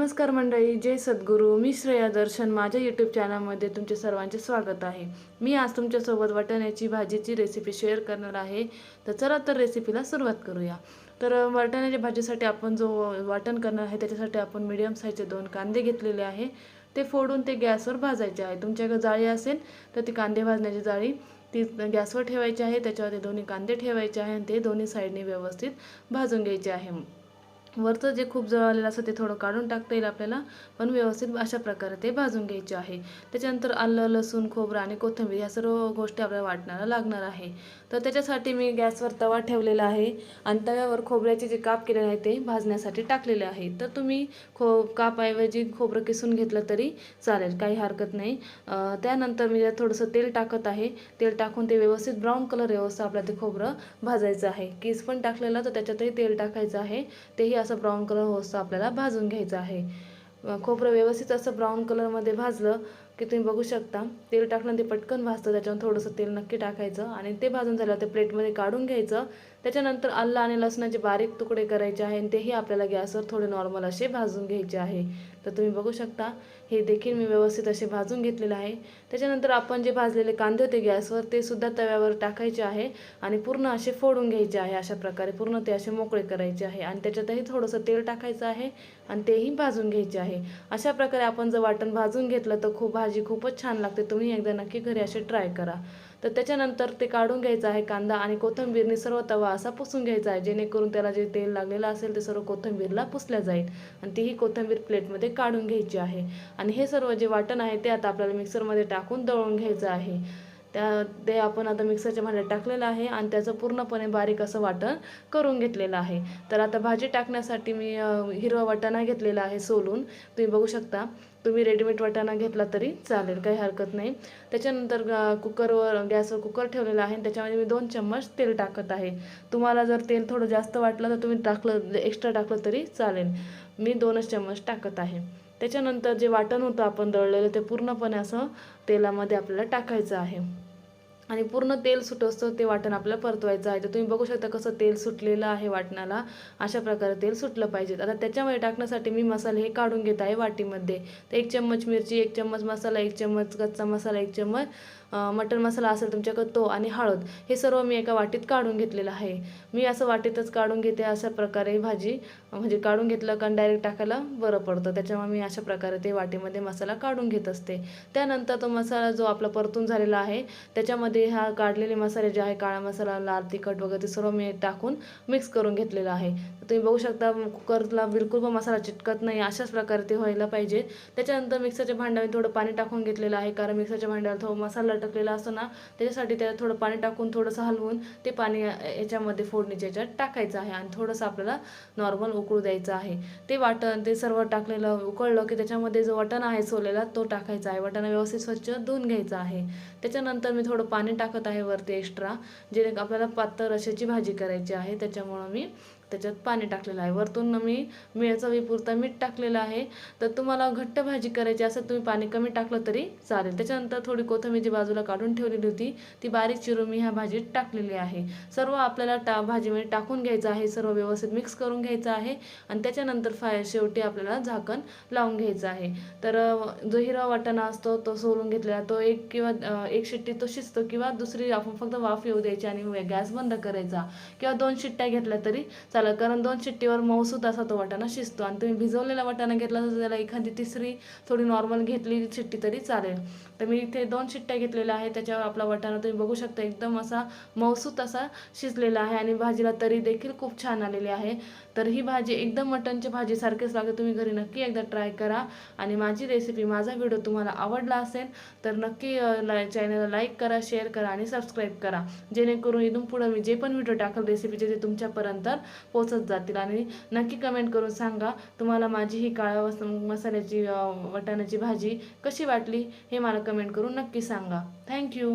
नमस्कार मंडळी जय सद्गुरू. मी श्रेया दर्शन. माझ्या यूट्यूब चॅनलमध्ये तुमचे सर्वांचे स्वागत आहे. मी आज तुमच्यासोबत वाटाण्याची भाजीची रेसिपी शेअर करणार आहे. तर चला तर रेसिपीला सुरुवात करूया. तर वाटण्याच्या वाटाण्याच्या भाजीसाठी आपण जो वाटण करणार आहे त्याच्यासाठी आपण मिडियम साईजचे दोन कांदे घेतलेले आहे. ते फोडून ते गॅसवर भाजायचे आहे. तुमच्याकडे जाळी असेल तर ती कांदे भाजण्याची जाळी ती गॅसवर ठेवायची आहे. त्याच्यावर दोन्ही कांदे ठेवायचे आहे आणि ते दोन्ही साईडने व्यवस्थित भाजून घ्यायचे आहे. वरचं जे खूप जळालेलं असतं ते थोडं काढून टाकता येईल आपल्याला पण व्यवस्थित अशा प्रकारे ते भाजून घ्यायचे आहे. त्याच्यानंतर आलं लसूण खोबरं आणि कोथिंबीर ह्या सर्व गोष्टी आपल्याला वाटणारा लागणार आहे. तर त्याच्यासाठी मी गॅसवर तवा ठेवलेला आहे आणि तव्यावर खोबऱ्याचे जे काप केलेले आहे ते भाजण्यासाठी टाकलेले आहे. तर तुम्ही खो कापाऐवजी खोबरं किसून घेतलं तरी चालेल काही हरकत नाही. त्यानंतर मी त्यात थोडंसं तेल टाकत आहे तेल टाकून ते व्यवस्थित ब्राऊन कलर व्यवस्था आपल्याला ते खोबरं भाजायचं आहे. किस पण टाकलेलं तर त्याच्यातही तेल टाकायचं आहे. तेही असं ब्राऊन कलर होतं आपल्याला भाजून घ्यायचं आहे. खोबरं व्यवस्थित असं ब्राऊन कलरमध्ये भाजलं की तुम्ही बघू शकता. तेल टाकलं ते पटकन भाजतं त्याच्यावर थोडंसं तेल नक्की टाकायचं आणि ते भाजून झालं ते प्लेटमध्ये काढून घ्यायचं. त्याच्यानंतर आलं आणि लसणाचे बारीक तुकडे करायचे आहे आणि तेही आपल्याला गॅसवर थोडे नॉर्मल असे भाजून घ्यायचे आहे. तर तुम्ही बघू शकता हे देखील मी व्यवस्थित असे भाजून घेतलेले आहे. त्याच्यानंतर आपण जे भाजलेले कांदे होते गॅसवर ते सुद्धा तव्यावर टाकायचे आहे आणि पूर्ण असे फोडून घ्यायचे आहे अशा प्रकारे. पूर्ण ते असे मोकळे करायचे आहे आणि त्याच्यातही थोडंसं तेल टाकायचं आहे आणि तेही भाजून घ्यायचे आहे. अशा प्रकारे आपण जर वाटण भाजून घेतलं तर खूप भाजी खूपच छान लागते. तुम्ही एकदा नक्की घरी असे ट्राय करा. तर त्याच्यानंतर ते काढून घ्यायचं आहे कांदा आणि कोथिंबीरने सर्व तवा असा पुसून घ्यायचा आहे जेणेकरून त्याला जे तेल लागलेलं असेल ते सर्व कोथिंबीरला पुसल्या जाईल. आणि तीही कोथिंबीर प्लेटमध्ये काढून घ्यायची आहे. आणि हे सर्व जे वाटण आहे ते आता आपल्याला मिक्सरमध्ये टाकून दळून घ्यायचं आहे. त्या ते आपण आता मिक्सरच्या भांड्यात टाकलेलं आहे आणि त्याचं पूर्णपणे बारीक असं वाटण करून घेतलेलं आहे. तर आता भाजी टाकण्यासाठी मी हिरवा वाटाणा घेतलेला आहे सोलून. तुम्ही बघू शकता तुम्ही रेडीमेड वाटाणा घेतला तरी चालेल काही हरकत नाही. त्याच्यानंतर कुकरवर गॅसवर कुकर ठेवलेला आहे आणि त्याच्यामध्ये मी दोन चम्मच तेल टाकत आहे. तुम्हाला जर तेल थोडं जास्त वाटलं तर तुम्ही टाकलं एक्स्ट्रा टाकलं तरी चालेल. मी दोनच चम्मच टाकत आहे. त्याच्यानंतर जे वाटण होतं आपण दळलेलं ते पूर्णपणे असं तेलामध्ये आपल्याला टाकायचं आहे. आणि पूर्ण तेल सुटोसतं ते वाटण आपल्याला परतवायचं आहे. तर तुम्ही बघू शकता कसं तेल सुटलेलं आहे वाटणाला. अशा प्रकारे तेल सुटलं पाहिजे. आता त्याच्यामध्ये टाकण्यासाठी मी मसाले हे काढून घेत आहे वाटीमध्ये. तर एक चम्मच मिरची एक चम्मच मसाला एक चम्मच कच्चा मसाला एक चम्मच मटन मटण मसाला असेल तुमच्याकडे तो आणि हळद हे सर्व मी एका वाटीत काढून घेतलेलं आहे. मी असं वाटीतच काढून घेते अशा प्रकारे भाजी. म्हणजे काढून घेतलं कारण डायरेक्ट टाकायला बरं पडतं. त्याच्यामुळे मी अशा प्रकारे ते वाटीमध्ये मसाला काढून घेत असते. त्यानंतर तो मसाला जो आपला परतून झालेला आहे त्याच्यामध्ये हा काढलेले मसाले जे आहे काळा मसाला लाल तिखट वगैरे ते सर्व मी टाकून मिक्स करून घेतलेलं आहे. तुम्ही बघू शकता कुकरला बिलकुल पण मसाला चिटकत नाही अशाच प्रकारे ते व्हायला पाहिजे. त्याच्यानंतर मिक्सरच्या भांड्यामध्ये थोडं पाणी टाकून घेतलेलं आहे कारण मिक्सरच्या भांड्यावर थोडं मसाला टाकलेला असतो ना त्याच्यासाठी त्याला थोडं पाणी टाकून थोडंसं हलवून ते पाणी याच्यामध्ये फोडणीच्या याच्यात टाकायचं आहे आणि थोडंसं आपल्याला नॉर्मल उकळू द्यायचं आहे. ते वाटण ते सर्व टाकलेलं उकळलं की त्याच्यामध्ये जो वाटण आहे सोलेला तो टाकायचा आहे. वाटाणा व्यवस्थित स्वच्छ धुवून घ्यायचा आहे. त्याच्यानंतर मी थोडं पाणी टाकत आहे वरती एक्स्ट्रा जे आपल्याला पातळ रशाची भाजी करायची आहे. त्याच्यामुळं मी त्याच्यात पाणी टाकलेलं आहे. वरतून मी मी चवीपुरता मीठ टाकलेलं आहे. तर तुम्हाला घट्ट भाजी करायची असेल तुम्ही पाणी कमी टाकलं तरी चालेल. त्याच्यानंतर थोडी कोथिंबीर जी बाजूला काढून ठेवलेली होती. ती बारीक चिरून मी ह्या भाजीत टाकलेली आहे. सर्व आपल्याला टा भाजीमध्ये टाकून घ्यायचं आहे. सर्व व्यवस्थित मिक्स करून घ्यायचं आहे. आणि त्याच्यानंतर फाय शेवटी आपल्याला झाकण लावून घ्यायचं आहे. तर जो हिरवा वाटाणा असतो तो सोलून घेतलेला तो एक किंवा एक शिट्टी तो शिजतो किंवा दुसरी आपण फक्त वाफ येऊ द्यायची आणि गॅस बंद करायचा किंवा दोन शिट्ट्या घेतल्या तरी चालेल. कारण दोन शिट्टीवर मऊसूत असा तो वाटाणा शिजतो. आणि तुम्ही भिजवलेला वाटाणा घेतला तर त्याला एखादी तिसरी थोडी नॉर्मल घेतली शिट्टी तरी चालेल. तर मी इथे दोन शिट्ट्या घेतलेल्या आहे त्याच्यावर आपला वाटाणा तुम्ही बघू शकता एकदम असा मऊसूत असा शिजलेला आहे. आणि भाजीला तरी देखील खूप छान आलेली आहे. तर ही भाजी एकदम मटणच्या भाजीसारखीच लागते. तुम्ही घरी नक्की एकदा ट्राय करा. आणि माझी रेसिपी माझा व्हिडिओ तुम्हाला आवडला असेल तर नक्की चॅनलला लाईक करा शेअर करा आणि सबस्क्राईब करा. जेणेकरून इथून पुढं मी जे पण व्हिडिओ टाकल रेसिपीचे ते तुमच्यापर्यंत पोचत जातील. आणि नक्की कमेंट करून सांगा तुम्हाला माझी ही काळ्या मसाल्याची अं, वाटाण्याची भाजी कशी वाटली हे मला कमेंट करून नक्की सांगा. थँक्यू